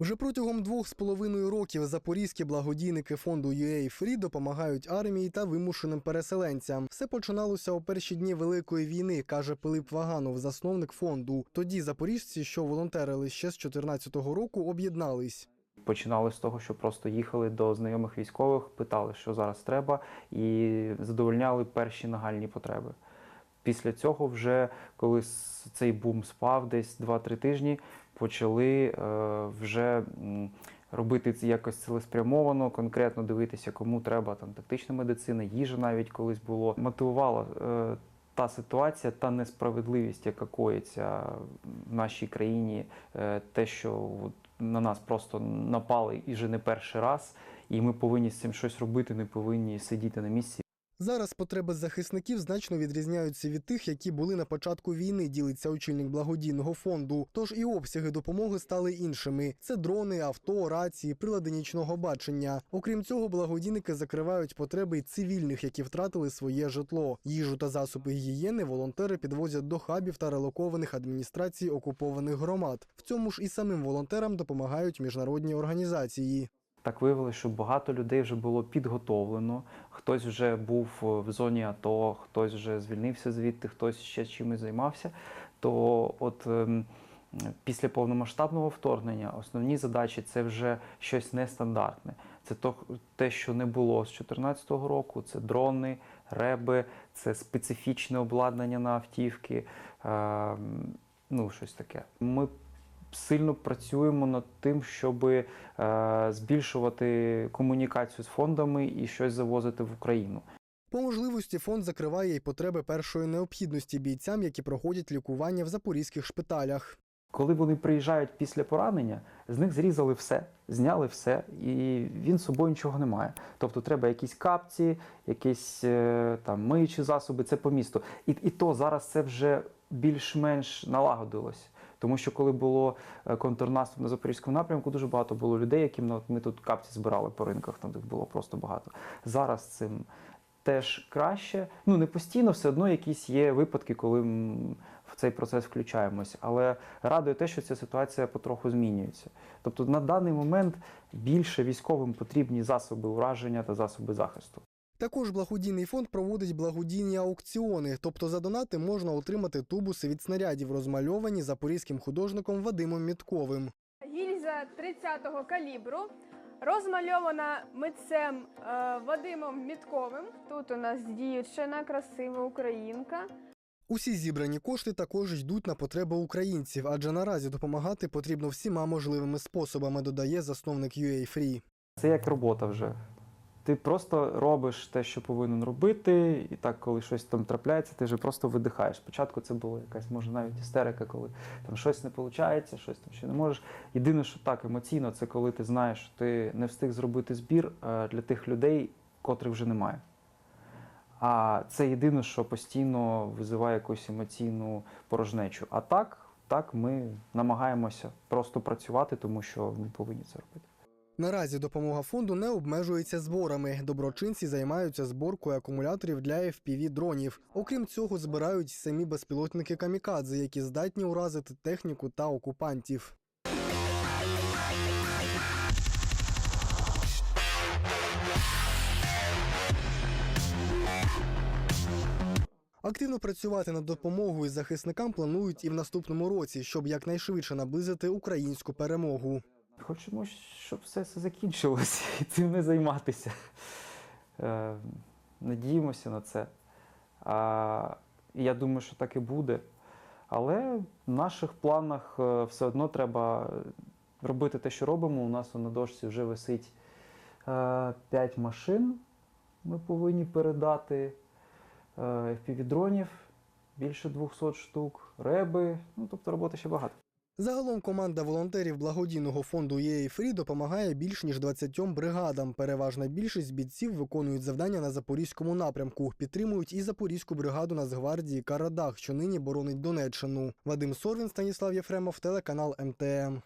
Вже протягом двох з половиною років запорізькі благодійники фонду UA Free допомагають армії та вимушеним переселенцям. Все починалося у перші дні Великої війни, каже Пилип Ваганов, засновник фонду. Тоді запоріжці, що волонтерили ще з 2014 року, об'єднались. Починали з того, що просто їхали до знайомих військових, питали, що зараз треба, і задовольняли перші нагальні потреби. Після цього, вже коли цей бум спав, десь 2-3 тижні, почали е, вже робити це якось цілеспрямовано, конкретно дивитися, кому треба там тактична медицина, їжа навіть колись було. Мотивувала е, та ситуація, та несправедливість, яка коїться в нашій країні, е, те, що на нас просто напали і вже не перший раз, і ми повинні з цим щось робити, не повинні сидіти на місці. Зараз потреби захисників значно відрізняються від тих, які були на початку війни, ділиться очільник благодійного фонду. Тож і обсяги допомоги стали іншими: це дрони, авто, рації, прилади нічного бачення. Окрім цього, благодійники закривають потреби цивільних, які втратили своє житло. Їжу та засоби гігієни волонтери підвозять до хабів та релокованих адміністрацій окупованих громад. В цьому ж і самим волонтерам допомагають міжнародні організації. Так виявилося, що багато людей вже було підготовлено. Хтось вже був в зоні АТО, хтось вже звільнився звідти, хтось ще чимось займався. То от ем, після повномасштабного вторгнення основні задачі це вже щось нестандартне. Це то, те, що не було з 2014 року. Це дрони, реби, це специфічне обладнання на автівки. ем, ну, щось таке. Ми сильно працюємо над тим, щоб е, збільшувати комунікацію з фондами і щось завозити в Україну. По можливості фонд закриває й потреби першої необхідності бійцям, які проходять лікування в запорізьких шпиталях. Коли вони приїжджають після поранення, з них зрізали все, зняли все, і він з собою нічого не має. Тобто треба якісь капці, якісь е, там миючі засоби, це по місту. І, і то зараз це вже більш-менш налагодилось. Тому що коли було е, контрнаступ на запорізькому напрямку, дуже багато було людей, яким ну, ми тут капці збирали по ринках, там їх було просто багато. Зараз цим теж краще. Ну не постійно, все одно якісь є випадки, коли в цей процес включаємось. Але радує те, що ця ситуація потроху змінюється. Тобто на даний момент більше військовим потрібні засоби ураження та засоби захисту. Також благодійний фонд проводить благодійні аукціони, тобто за донати можна отримати тубуси від снарядів, розмальовані запорізьким художником Вадимом Мітковим. Гільза 30-го калібру, розмальована митцем е, Вадимом Мітковим. Тут у нас дівчина, красива українка. Усі зібрані кошти також йдуть на потреби українців, адже наразі допомагати потрібно всіма можливими способами, додає засновник UA Free. Це як робота вже. Ти просто робиш те, що повинен робити, і так, коли щось там трапляється, ти вже просто видихаєш. Спочатку це була якась, може, навіть істерика, коли там щось не виходить, щось там ще не можеш. Єдине, що так емоційно, це коли ти знаєш, що ти не встиг зробити збір е, для тих людей, котрих вже немає. А це єдине, що постійно визиває якусь емоційну порожнечу. А так, так, ми намагаємося просто працювати, тому що ми повинні це робити. Наразі допомога фонду не обмежується зборами. Доброчинці займаються зборкою акумуляторів для fpv дронів. Окрім цього, збирають самі безпілотники камікадзе, які здатні уразити техніку та окупантів. Активно працювати над допомогою захисникам планують і в наступному році, щоб якнайшвидше наблизити українську перемогу. Хочемо, щоб все це закінчилось і цим не займатися. Е, надіємося на це. А, я думаю, що так і буде. Але в наших планах е, все одно треба робити те, що робимо. У нас на дошці вже висить 5 машин. Ми повинні передати е, FPV-дронів більше 200 штук, реби. Ну, тобто роботи ще багато. Загалом команда волонтерів благодійного фонду ЄФРІ допомагає більш ніж 20 бригадам. Переважна більшість бійців виконують завдання на запорізькому напрямку. Підтримують і запорізьку бригаду Нацгвардії Карадах, що нині боронить Донеччину. Вадим Сорвін, Станіслав Єфремов, телеканал МТМ.